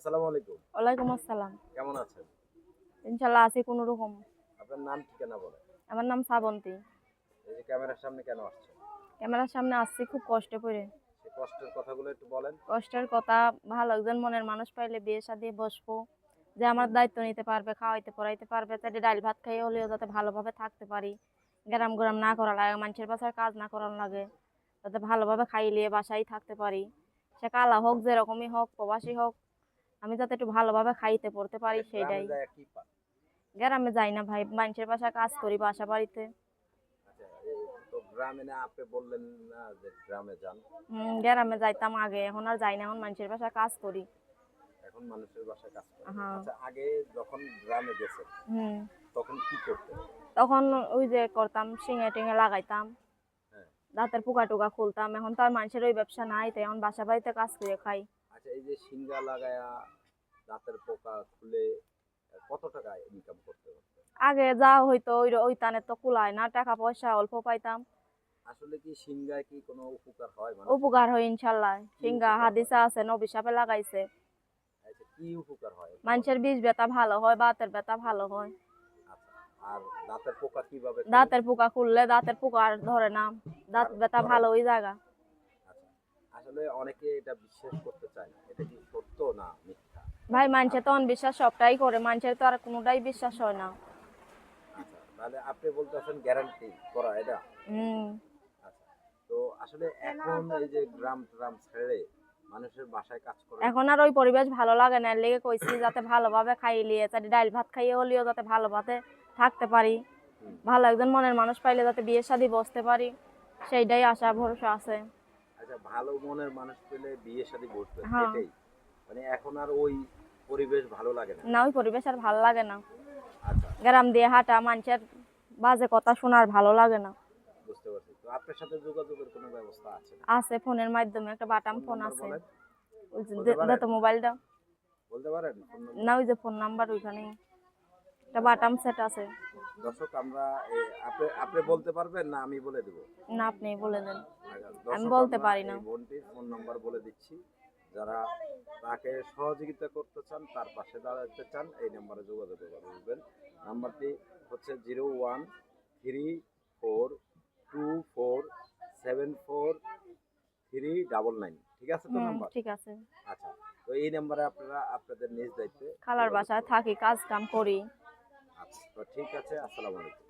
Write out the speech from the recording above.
আসসালামু আলাইকুম। ওয়ালাইকুম আসসালাম। কেমন আছেন? ইনশাল্লাহ আছি কোনো রকম আপনার নাম ঠিকানা বলেন। আমার নাম শ্রাবন্তী এই যে ক্যামেরার সামনে কেন আসছেন? ক্যামেরার সামনে আসছি খুব কষ্টে পড়ে। কষ্টের কথাগুলো একটু বলেন। কষ্টের কথা ভালো একজন মনের মানুষ পাইলে বিয়ে শাদি বসবো। যে আমার দায়িত্ব নিতে পারবে খাওয়াইতে পড়াইতে পারবে তাতে ডাল ভাত খাইয়ে হলেও যাতে ভালোভাবে থাকতে পারি। গ্রাম গ্রাম না করা লাগে মানুষের বাসায় কাজ না করার লাগে যাতে ভালোভাবে খাইলিয়ে বাসায় থাকতে পারি। সে কালা হোক যেরকমই হোক প্রবাসী হোক আমি যাতে একটু ভালোভাবে খাইতে পড়তে পারি সেটাই। কি পান? গ্রামে যাই না ভাই মানুষের বাসায় কাজ করি বাসা বাড়িতে। আচ্ছা তো গ্রামে না আপনি বললেন না যে গ্রামে যান। হুম, গ্রামে যাইতাম আগে এখন আর যাই না এখন মানুষের বাসায় কাজ করি। এখন মানুষের বাসায় কাজ করেন। হ্যাঁ। আচ্ছা আগে যখন গ্রামে গেছেন হুম। তখন কি করতেন? তখন ওই যে করতাম শিঙে টিঙে লাগাইতাম। হ্যাঁ। দাঁতের পোকা টোকা খুলতাম এখন তো আর মানুষের ওই ব্যবসা নাই তাই এখন বাসা বাড়িতে কাজ করে খাই। আচ্ছা এই যে সিঙ্গা লাগায়া দাঁতের পোকা খুলে কত টাকা ইনকাম করতে আগে যা হইতো ওই ওই তানে তো কুলায় না টাকা পয়সা অল্প পাইতাম। আসলে কি সিঙ্গায় কি কোনো উপকার হয় মানে উপকার হয় ইনশাল্লাহ। সিঙ্গা হাদিসা আছে নবী সাপে লাগাইছে। আচ্ছা কি উপকার হয়? মানুষের বীজ ব্যথা ভালো হয় বাতের ব্যথা ভালো হয়। আচ্ছা আর দাঁতের পোকা কীভাবে দাঁতের পোকা খুললে দাঁতের পোকা আর ধরে না। দাঁত ব্যথা ভালো ওই জায়গা। আসলে অনেকে এটা বিশ্বাস করতে চায় এটা কি সত্য না মিথ্যা? ভাই মানুষের তো অন্ধবিশ্বাস সবটাই করে। মানুষের তো আর কোনোটাই বিশ্বাস হয় না। আচ্ছা তাহলে আপনি বলতেছেন গ্যারান্টি করা এটা? হুম। আচ্ছা তো আসলে এখন এই যে গ্রাম ট্রাম ছেড়ে মানুষের বাসায় কাজ করে এখন আর ওই পরিবেশ ভালো লাগে না। লেগে কইছি যাতে ভালোভাবে খাইলিয়ে যাতে ডাল ভাত খাইয়ে হলেও যাতে ভালোভাবে থাকতে পারি। ভালো একজন মনের মানুষ পাইলে যাতে বিয়ে শাদি বসতে পারি। সেইটাই আশা ভরসা আছে। আচ্ছা ভালো মনের মানুষ পেলে বিয়ে শাদী বসবে হ্যাঁ। এটাই। মানে এখন আর ওই পরিবেশ ভালো লাগে না। না ওই পরিবেশ আর ভালো লাগে না। আচ্ছা। গ্রাম দিয়ে হাঁটা মানুষের বাজে কথা শোনার ভালো লাগে না। বুঝতে পারছি। তো আপনার সাথে যোগাযোগের কোনো ব্যবস্থা আছে আছে ফোনের মাধ্যমে একটা বাটাম ফোন আছে। ওই যে বলতে দে- পারেন? তো মোবাইলটা। বলতে পারেন? না ওই যে ফোন নাম্বার ওইখানে। একটা বাটাম সেট আছে। দর্শক আমরা আপনি আপনি বলতে পারবেন না আমি বলে দেবো? না আপনি বলে দেন। আমি বলতে পারি না। বোনটির ফোন নাম্বার বলে দিচ্ছি। যারা তাকে সহযোগিতা করতে চান তার পাশে দাঁড়াতে চান এই নাম্বারে যোগাযোগ করবেন নাম্বারটি হচ্ছে zero one three four two four seven four three double nine. ঠিক আছে তো নাম্বার? ঠিক আছে। আচ্ছা তো এই নাম্বারে আপনারা আপনাদের নিজ দায়িত্বে খালার বাসায় থাকি কাজ কাম করি। আচ্ছা তো ঠিক আছে আসসালামু আলাইকুম।